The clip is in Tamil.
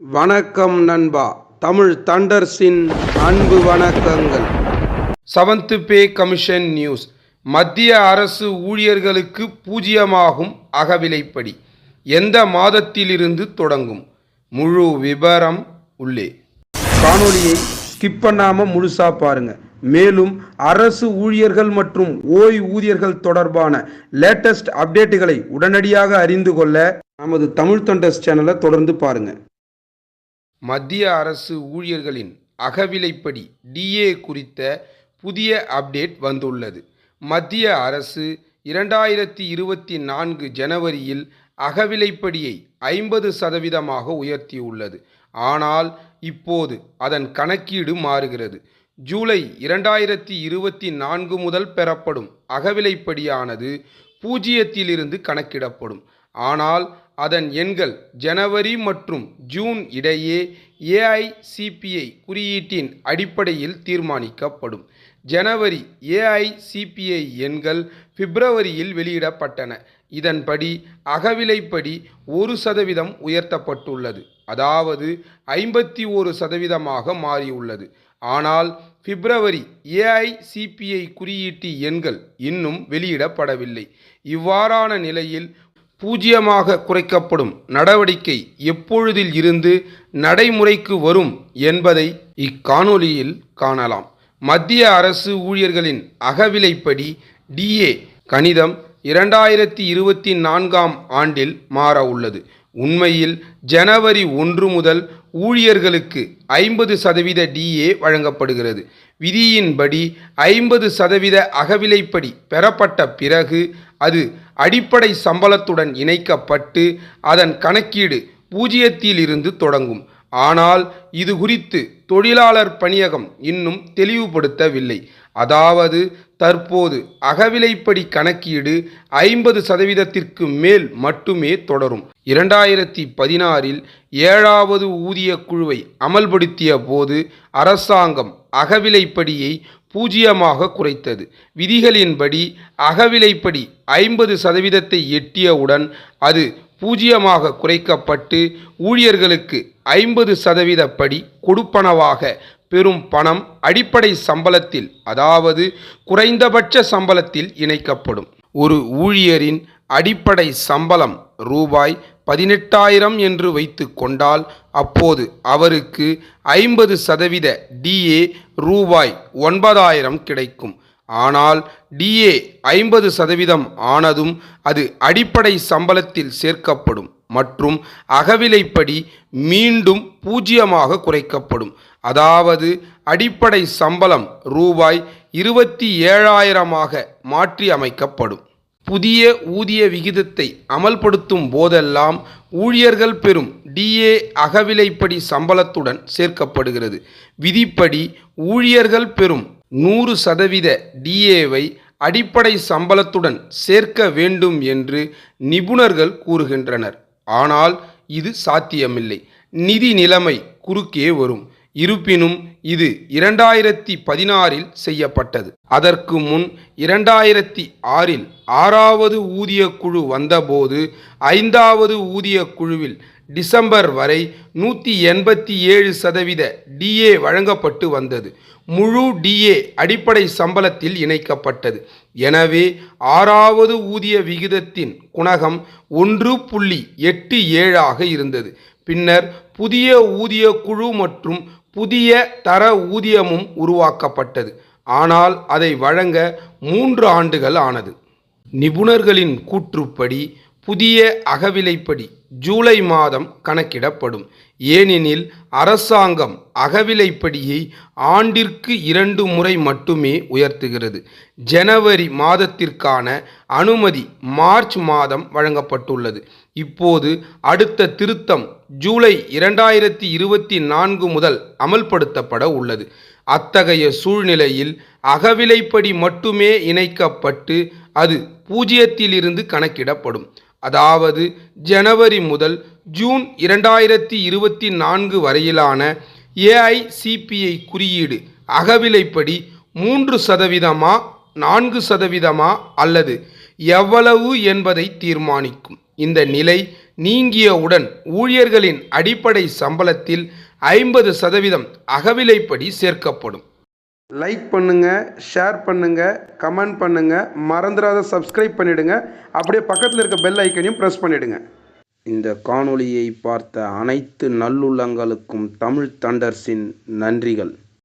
வணக்கம் நண்பா. தமிழ் தண்டர்ஸின் அன்பு வணக்கங்கள். Seventh pay commission news. மத்திய அரசு ஊழியர்களுக்கு பூஜ்ஜியமாகும் அகவிலைப்படி. எந்த மாதத்திலிருந்து தொடங்கும்? முழு விபரம் உள்ளே. காணொலியை ஸ்கிப் பண்ணாமல் முழுசாக பாருங்க. மேலும் அரசு ஊழியர்கள் மற்றும் ஓய்வூதியர்கள் தொடர்பான லேட்டஸ்ட் அப்டேட்டுகளை உடனடியாக அறிந்து கொள்ள நமது தமிழ் தொண்டர்ஸ் சேனலை தொடர்ந்து பாருங்கள் மத்திய அரசு ஊழியர்களின் அகவிலைப்படி டிஏ குறித்த புதிய அப்டேட் வந்துள்ளது. மத்திய அரசு இரண்டாயிரத்தி இருபத்தி நான்கு ஜனவரியில் அகவிலைப்படியை ஐம்பது சதவீதமாக உயர்த்தியுள்ளது. ஆனால் இப்போது அதன் கணக்கீடு மாறுகிறது. ஜூலை இரண்டாயிரத்தி இருபத்தி நான்கு முதல் பெறப்படும் அகவிலைப்படியானது பூஜ்ஜியத்திலிருந்து கணக்கிடப்படும். ஆனால் அதன் எண்கள் ஜனவரி மற்றும் ஜூன் இடையே ஏஐசிபிஐ குறியீட்டின் அடிப்படையில் தீர்மானிக்கப்படும். ஜனவரி ஏஐசிபிஐ எண்கள் பிப்ரவரியில் வெளியிடப்பட்டன. இதன்படி அகவிலைப்படி ஒரு சதவீதம் உயர்த்தப்பட்டுள்ளது. அதாவது ஐம்பத்தி ஒரு சதவீதமாக மாறியுள்ளது. ஆனால் பிப்ரவரி ஏஐசிபிஐ குறியீட்டு எண்கள் இன்னும் வெளியிடப்படவில்லை. இவ்வாறான நிலையில் பூஜ்ஜியமாக குறைக்கப்படும் நடவடிக்கை எப்பொழுதில் இருந்து நடைமுறைக்கு வரும் என்பதை இக்காணொலியில் காணலாம். மத்திய அரசு ஊழியர்களின் அகவிலைப்படி டிஏ கணிதம் இரண்டாயிரத்தி இருபத்தி நான்காம் ஆண்டில் மாற உள்ளது. உண்மையில் ஜனவரி ஒன்று முதல் ஊழியர்களுக்கு ஐம்பது சதவீத டிஏ வழங்கப்படுகிறது. விதியின்படி ஐம்பது சதவீத அகவிலைப்படி பெறப்பட்ட பிறகு அது அடிப்படை சம்பளத்துடன் இணைக்கப்பட்டு அதன் கணக்கீடு பூஜ்ஜியத்தில் இருந்து தொடங்கும். ஆனால் இது குறித்து தொழிலாளர் பணியகம் இன்னும் தெளிவுபடுத்தவில்லை. அதாவது தற்போது அகவிலைப்படி கணக்கீடு ஐம்பது சதவீதத்திற்கு மேல் மட்டுமே தொடரும். இரண்டாயிரத்தி பதினாறில் ஏழாவது ஊதிய குழுவை அமல்படுத்திய போது அரசாங்கம் அகவிலைப்படியை பூஜ்ஜியமாக குறைத்தது. விதிகளின்படி அகவிலைப்படி ஐம்பது சதவீதத்தை எட்டியவுடன் அது பூஜ்ஜியமாக குறைக்கப்பட்டு ஊழியர்களுக்கு ஐம்பது சதவீத படி கொடுப்பனவாக பெறும் பணம் அடிப்படை சம்பளத்தில் அதாவது குறைந்தபட்ச சம்பளத்தில் இணைக்கப்படும். ஒரு ஊழியரின் அடிப்படை சம்பளம் ரூபாய் பதினெட்டாயிரம் என்று வைத்து கொண்டால் அப்போது அவருக்கு ஐம்பது சதவீத டிஏ ரூபாய் ஒன்பதாயிரம் கிடைக்கும். ஆனால் டிஏ ஐம்பது சதவீதம் ஆனதும் அது அடிப்படை சம்பளத்தில் சேர்க்கப்படும் மற்றும் அகவிலைப்படி மீண்டும் பூஜ்ஜியமாக குறைக்கப்படும். அதாவது அடிப்படை சம்பளம் ரூபாய் இருபத்தி ஏழாயிரமாக மாற்றி அமைக்கப்படும். புதிய ஊதிய விகிதத்தை அமல்படுத்தும் போதெல்லாம் ஊழியர்கள் பெறும் டிஏ அகவிலைப்படி சம்பளத்துடன் சேர்க்கப்படுகிறது. விதிப்படி ஊழியர்கள் பெறும் நூறு சதவீத டிஏவை அடிப்படை சம்பளத்துடன் சேர்க்க வேண்டும் என்று நிபுணர்கள் கூறுகின்றனர். ஆனால் இது சாத்தியமில்லை. நிதி நிலைமை குறுக்கே வரும். இருப்பினும் இது இரண்டாயிரத்தி பதினாறில் செய்யப்பட்டது. அதற்கு முன் இரண்டாயிரத்தி ஆறில் ஆறாவது ஊதிய குழு வந்தபோது ஐந்தாவது ஊதிய குழுவில் டிசம்பர் வரை நூற்றி எண்பத்தி ஏழு சதவீத டிஏ வழங்கப்பட்டு வந்தது. முழு டிஏ அடிப்படை சம்பளத்தில் இணைக்கப்பட்டது. எனவே ஆறாவது ஊதிய விகிதத்தின் குணகம் ஒன்று புள்ளி எட்டு ஏழாக இருந்தது. பின்னர் புதிய ஊதிய குழு மற்றும் புதிய தர ஊதியமும் உருவாக்கப்பட்டது. ஆனால் அதை வழங்க மூன்று ஆண்டுகள் ஆனது. நிபுணர்களின் கூற்றுப்படி புதிய அகவிலைப்படி ஜூலை மாதம் கணக்கிடப்படும். ஏனெனில் அரசாங்கம் அகவிலைப்படியை ஆண்டிற்கு இரண்டு முறை மட்டுமே உயர்த்துகிறது. ஜனவரி மாதத்திற்கான அனுமதி மார்ச் மாதம் வழங்கப்பட்டுள்ளது. இப்போது அடுத்த திருத்தம் ஜூலை இரண்டாயிரத்தி இருபத்தி நான்கு முதல் அமல்படுத்தப்பட உள்ளது. அத்தகைய சூழ்நிலையில் அகவிலைப்படி மட்டுமே இணைக்கப்பட்டு அது பூஜ்ஜியத்திலிருந்து கணக்கிடப்படும். அதாவது ஜனவரி முதல் ஜூன் இரண்டாயிரத்தி இருபத்தி நான்கு வரையிலான ஏஐசிபிஐ குறியீடு அகவிலைப்படி மூன்று சதவீதமா நான்கு சதவீதமா அல்லது எவ்வளவு என்பதை தீர்மானிக்கும். இந்த நிலை நீங்கியவுடன் ஊழியர்களின் அடிப்படை சம்பளத்தில் ஐம்பது சதவீதம் அகவிலைப்படி சேர்க்கப்படும். லைக் பண்ணுங்க ஷேர் பண்ணுங்க கமெண்ட் பண்ணுங்க மறந்துடாத சப்ஸ்கிரைப் பண்ணிடுங்க. அப்படியே பக்கத்தில் இருக்க பெல் ஐக்கனையும் ப்ரெஸ் பண்ணிடுங்க. இந்த காணொளியை பார்த்த அனைத்து நல்லுள்ளங்களுக்கும் தமிழ் தண்டர்ஸின் நன்றிகள்.